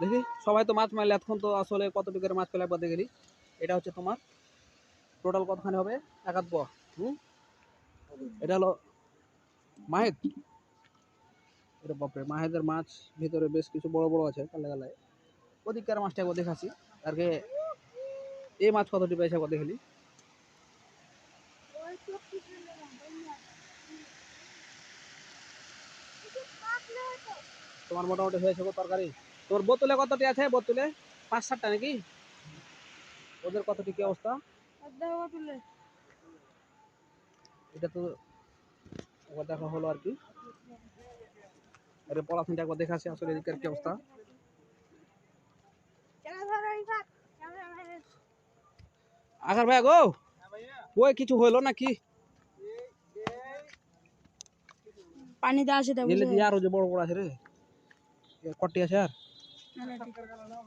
দেখি, সবাই তো মাছ মারলে এখন তো আসলে কত টিকের মাছ পেলে একবার দেখে এটা হচ্ছে তোমার টোটাল কতখানি হবে? এক আধ পোয়া হুম? এটা হলো মাহেদ এটা বাপরে, মাহেদের মাছ, ভিতরে বেশ কিছু বড় বড় আছে কালে গালায় ওদিককার মাছটা একবার দেখাচ্ছি। আর কে এই মাছ কতটি পেয়েছে একবার দেখলি তোমার মোটামুটি হয়েছে তরকারি? তোমার বোতলে কতটি আছে? বোতলে? পাঁচ সাতটা নাকি? ওদের কতটি কি অবস্থা? এটা তো দেখা হলো আর কি। আরে পড়াশোনাটা একবার দেখাচ্ছি আসলে এদিকের কি অবস্থা? আগার ভাই গো? ওই কিছু হইল নাকি? দেবো এলে আরও যে বড় বড় আছে রে। কটি আছে আর?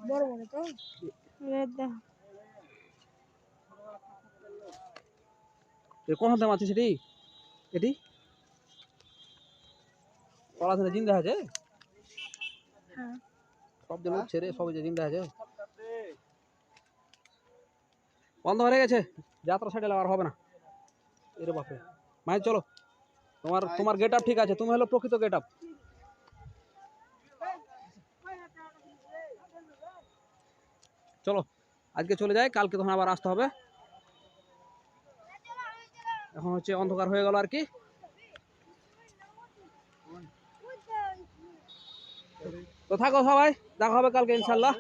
বড় বড় তো। কোন হাতে মাছি সেটি এটি? পড়াশোনা জিন্দা আছে হ্যাঁ। সব রে সব যে জিন্দা আছে বন্ধ হয়ে গেছে। যাত্রা সাইডে লাগার হবে না। এরে বাপরে। মাই চলো। তোমার তোমার গেট আপ ঠিক আছে। তুমি হলো প্রকৃত গেট আপ চলো, আজকে চলে যায় কালকে তখন আবার আসতে হবে। এখন হচ্ছে অন্ধকার হয়ে গেল আর কি। তো থাকো সবাই, দেখা হবে কালকে ইনশাল্লাহ